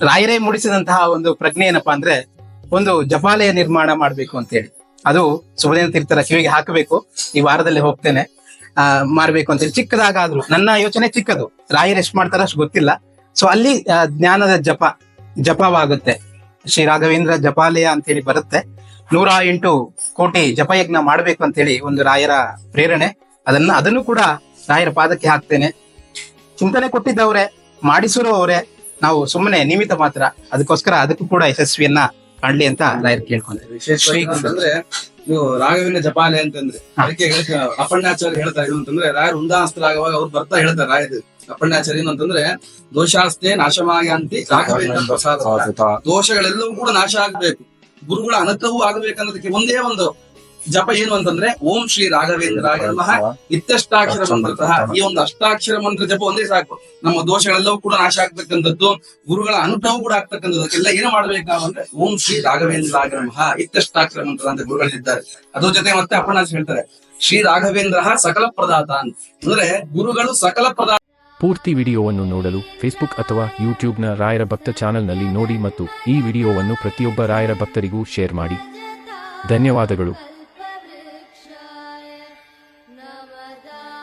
ರಾಯರೇ ಮೂಡಿಸಿದಂತಹ ಒಂದು ಪ್ರಜ್ಞೆ ಏನಪ್ಪಾ ಅಂದ್ರೆ ಒಂದು ಜಪಾಲಯ ನಿರ್ಮಾಣ ಮಾಡ್ಬೇಕು ಅಂತೇಳಿ ಅದು ಸುಬದೇನ ತೀರ್ಥರ ಕಿವಿಗೆ ಹಾಕಬೇಕು. ಈ ವಾರದಲ್ಲಿ ಹೋಗ್ತೇನೆ. ಆ ಮಾಡ್ಬೇಕು ಅಂತೇಳಿ ಚಿಕ್ಕದಾಗಾದ್ರು, ನನ್ನ ಯೋಚನೆ ಚಿಕ್ಕದು. ರಾಯರು ಎಷ್ಟು ಮಾಡ್ತಾರ ಅಷ್ಟು ಗೊತ್ತಿಲ್ಲ. ಸೊ ಅಲ್ಲಿ ಜ್ಞಾನದ ಜಪ, ಜಪವಾಗುತ್ತೆ. ಶ್ರೀ ರಾಘವೇಂದ್ರ ಜಪಾಲಯ ಅಂತೇಳಿ ಬರುತ್ತೆ. ನೂರ ಎಂಟು ಕೋಟಿ ಜಪಯಜ್ಞ ಮಾಡ್ಬೇಕು ಅಂತೇಳಿ ಒಂದು ರಾಯರ ಪ್ರೇರಣೆ. ಅದನ್ನ, ಅದನ್ನು ಕೂಡ ರಾಯರ ಪಾದಕ್ಕೆ ಹಾಕ್ತೇನೆ. ಚಿಂತನೆ ಕೊಟ್ಟಿದ್ದವ್ರೆ, ಮಾಡಿಸಿರೋ ಅವರೇ. ನಾವು ಸುಮ್ಮನೆ ನಿಮಿತ್ತ ಮಾತ್ರ ಅದಕ್ಕೋಸ್ಕರ ಅದಕ್ಕೂ ಕೂಡ ಯಶಸ್ವಿಯನ್ನ ಕಾಣ್ಲಿ ಅಂತ ರಾಯರ್ ಕೇಳ್ಕೊಂಡೆ. ವಿಶೇಷವಾಗಿ ಅಂತಂದ್ರೆ ನೀವು ರಾಘವಿನ ಜಪಾಲೆ ಅಂತಂದ್ರೆ ಅದಕ್ಕೆ ಅಪಣ್ಣಾಚಾರ್ಯ ಹೇಳ್ತಾ ಇದ್ರು ಅಂತಂದ್ರೆ ಅಂತಂದ್ರೆ ಉಂದಾಸ್ತ್ರ ಉಂದಾಸ್ತರಾಗುವಾಗ ಅವ್ರು ಬರ್ತಾ ಹೇಳ್ತಾರೆ ರಾಯದು ಅಪಣ್ಣಾಚಾರ್ಯ ಏನು ಅಂತಂದ್ರೆ ದೋಷಾಸ್ತೆ ನಾಶಮಾಯಾಂತಿ ರಾಘವೇಂದ್ರ ಪ್ರಸಾದ. ದೋಷಗಳೆಲ್ಲವೂ ಕೂಡ ನಾಶ ಆಗ್ಬೇಕು. ಗುರುಗಳ ಅನರ್ಥವೂ ಆಗಬೇಕನ್ನೋದಕ್ಕೆ ಒಂದೇ ಒಂದು ಜಪ ಏನು ಅಂತಂದ್ರೆ ಓಂ ಶ್ರೀ ರಾಘವೇಂದ್ರ ನಮಃ ಇತ್ತಷ್ಟಾಕ್ಷರ ಮಂತ್ರತಃ. ಈ ಒಂದು ಅಷ್ಟಾಕ್ಷರ ಮಂತ್ರ ಜಪ ಒಂದೇ ಸಾಕು. ನಮ್ಮ ದೋಷಗಳೆಲ್ಲವೂ ಕೂಡ ನಾಶ ಆಗ್ತಕ್ಕಂಥದ್ದು ಗುರುಗಳ ಅನುಗ್ರಹ ಕೂಡ ಆಗ್ತಕ್ಕಂಥದ್ದಕ್ಕೆಲ್ಲ ಏನು ಮಾಡ್ಬೇಕು ಅಂದ್ರೆ ಓಂ ಶ್ರೀ ರಾಘವೇಂದ್ರ ನಮಃ ಇತ್ತಷ್ಟಾಕ್ಷರ ಮಂತ್ರ ಅಂತ ಗುರುಗಳಿದ್ದಾರೆ. ಅದ್ರ ಜೊತೆ ಮತ್ತೆ ಅಪ್ಪಣಾಚ್ ಹೇಳ್ತಾರೆ ಶ್ರೀ ರಾಘವೇಂದ್ರ ಸಕಲ ಪ್ರದಾತ ಅಂತ ಅಂದ್ರೆ ಗುರುಗಳು ಸಕಲ ಪ್ರದಾತ ಪೂರ್ತಿ ವಿಡಿಯೋವನ್ನು ನೋಡಲು ಫೇಸ್ಬುಕ್ ಅಥವಾ ಯೂಟ್ಯೂಬ್ನ ರಾಯರ ಭಕ್ತ ಚಾನೆಲ್ನಲ್ಲಿ ನೋಡಿ ಮತ್ತು ಈ ವಿಡಿಯೋವನ್ನು ಪ್ರತಿಯೊಬ್ಬ ರಾಯರ ಭಕ್ತರಿಗೂ ಶೇರ್ ಮಾಡಿ. ಧನ್ಯವಾದಗಳು. Ramadan.